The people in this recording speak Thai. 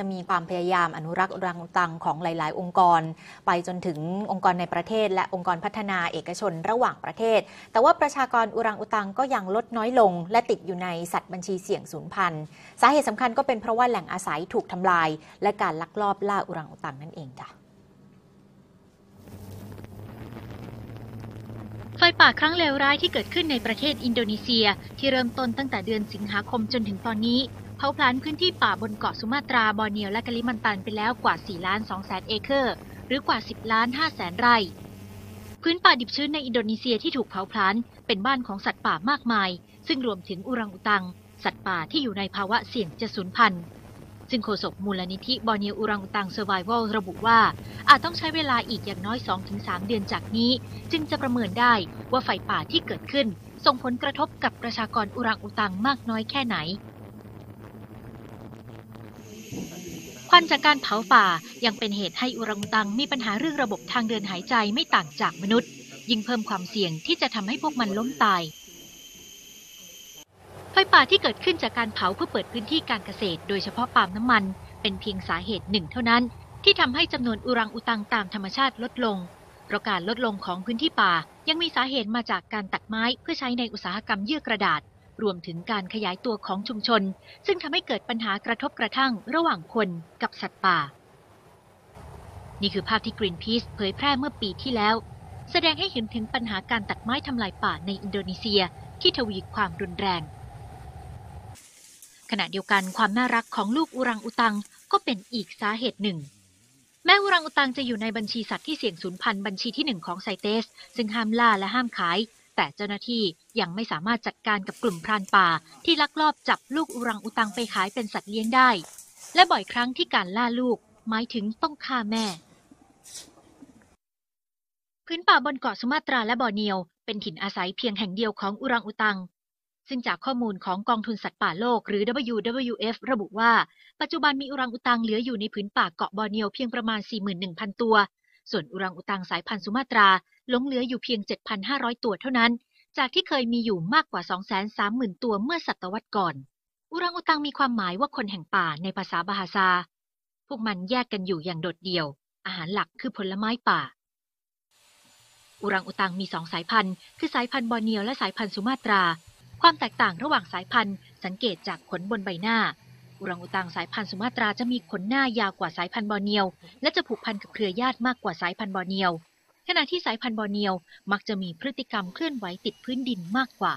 จะมีความพยายามอนุรักษ์อุรังอุตังของหลาย ๆ องค์กร ไปจนถึงองค์กรในประเทศ และองค์กรพัฒนาเอกชนระหว่างประเทศ แต่ว่าประชากรอุรังอุตังก็ยังลดน้อยลง และติดอยู่ในสัตว์บัญชีเสี่ยงสูญพันธุ์สาเหตุสำคัญก็เป็นเพราะว่าแหล่งอาศัยถูกทำลาย และการลักลอบล่าอุรังอุตังนั่นเองค่ะไฟป่าครั้งเลวร้ายที่เกิดขึ้นในประเทศอินโดนีเซีย ที่เริ่มต้นตั้งแต่เดือนสิงหาคมจนถึงตอนนี้ เผาผลาญพื้นที่ป่าบนเกาะสุมาตรา บอร์เนียวและกะลิมันตันไปแล้วกว่า 4 ล้าน2แสนเอเคอร์ หรือกว่า 10 ล้าน5แสนไร่ พื้นป่าดิบชื้นในอินโดนีเซียที่ถูกเผาผลาญเป็นบ้านของสัตว์ป่ามากมาย ซึ่งรวมถึงอุรังอุตัง สัตว์ป่าที่อยู่ในภาวะเสี่ยงจะสูญพันธุ์ซึ่งโฆษกมูลนิธิบอร์เนียวอุรังอุตังเซอร์ไววัลระบุว่า อาจต้องใช้เวลาอีกอย่างน้อย 2-3 เดือนจากนี้ จึงจะประเมินได้ว่าไฟป่าที่เกิดขึ้น ส่งผลกระทบกับประชากรอุรังอุตังมากน้อยแค่ไหน ควันจากการเผาป่ายังเป็นเหตุให้อุรังอุตังมีปัญหาเรื่องระบบทางเดินหายใจไม่ต่างจากมนุษย์ ยิ่งเพิ่มความเสี่ยงที่จะทำให้พวกมันล้มตายไฟป่าที่เกิดขึ้นจากการเผาเพื่อเปิดพื้นที่การเกษตร โดยเฉพาะปาล์มน้ำมัน เป็นเพียงสาเหตุหนึ่งเท่านั้น ที่ทำให้จำนวนอุรังอุตังตามธรรมชาติลดลงเพราะการลดลงของพื้นที่ป่ายังมีสาเหตุมาจากการตัดไม้เพื่อใช้ในอุตสาหกรรมเยื่อกระดาษ รวมถึงการขยายตัวของชุมชน ซึ่งทำให้เกิดปัญหากระทบกระทั่งระหว่างคนกับสัตว์ป่า นี่คือภาพที่ Greenpeace เผยแพร่เมื่อปีที่แล้ว แสดงให้เห็นถึงปัญหาการตัดไม้ทำลายป่าในอินโดนีเซียที่ทวีความรุนแรง ขณะเดียวกันความน่ารักของลูกอุรังอุตังก็เป็นอีกสาเหตุหนึ่ง แม้อุรังอุตังจะอยู่ในบัญชีสัตว์ที่เสี่ยงสูญพันธุ์บัญชีที่หนึ่งของไซเตส ซึ่งห้ามล่าและห้ามขาย แต่เจ้าหน้าที่ยังไม่สามารถจัดการกับกลุ่มพรานป่า ที่ลักลอบจับลูกอุรังอุตังไปขายเป็นสัตว์เลี้ยงได้ และบ่อยครั้งที่การล่าลูกหมายถึงต้องฆ่าแม่ พื้นป่าบนเกาะสุมาตราและบอร์เนียว เป็นถิ่นอาศัยเพียงแห่งเดียวของอุรังอุตัง ซึ่งจากข้อมูลของกองทุนสัตว์ป่าโลกหรือ WWF ระบุว่า ปัจจุบันมีอุรังอุตังเหลืออยู่ในพื้นป่าเกาะบอร์เนียวเพียงประมาณ 41,000 ตัว ส่วนอุรังอุตังสายพันธุ์สุมาตราหลงเหลืออยู่เพียง 7,500 ตัวเท่านั้น จากที่เคยมีอยู่มากกว่า 230,000 ตัวเมื่อศตวรรษก่อน อุรังอุตังมีความหมายว่าคนแห่งป่าในภาษาบาฮาซา พวกมันแยกกันอยู่อย่างโดดเดี่ยว อาหารหลักคือผลไม้ป่า อุรังอุตังมีสองสายพันธุ์ คือสายพันธุ์บอร์เนียวและสายพันธุ์สุมาตรา ความแตกต่างระหว่างสายพันธุ์สังเกตจากขนบนใบหน้า อุรังอุตังสายพันธุ์สุมาตราจะมีขนหน้ายาวกว่าสายพันธุ์บอร์เนียว และจะผูกพันกับเครือญาติมากกว่าสายพันธุ์บอร์เนียว ขณะที่สายพันธุ์บอร์เนียวมักจะมีพฤติกรรมเคลื่อนไหวติดพื้นดินมากกว่า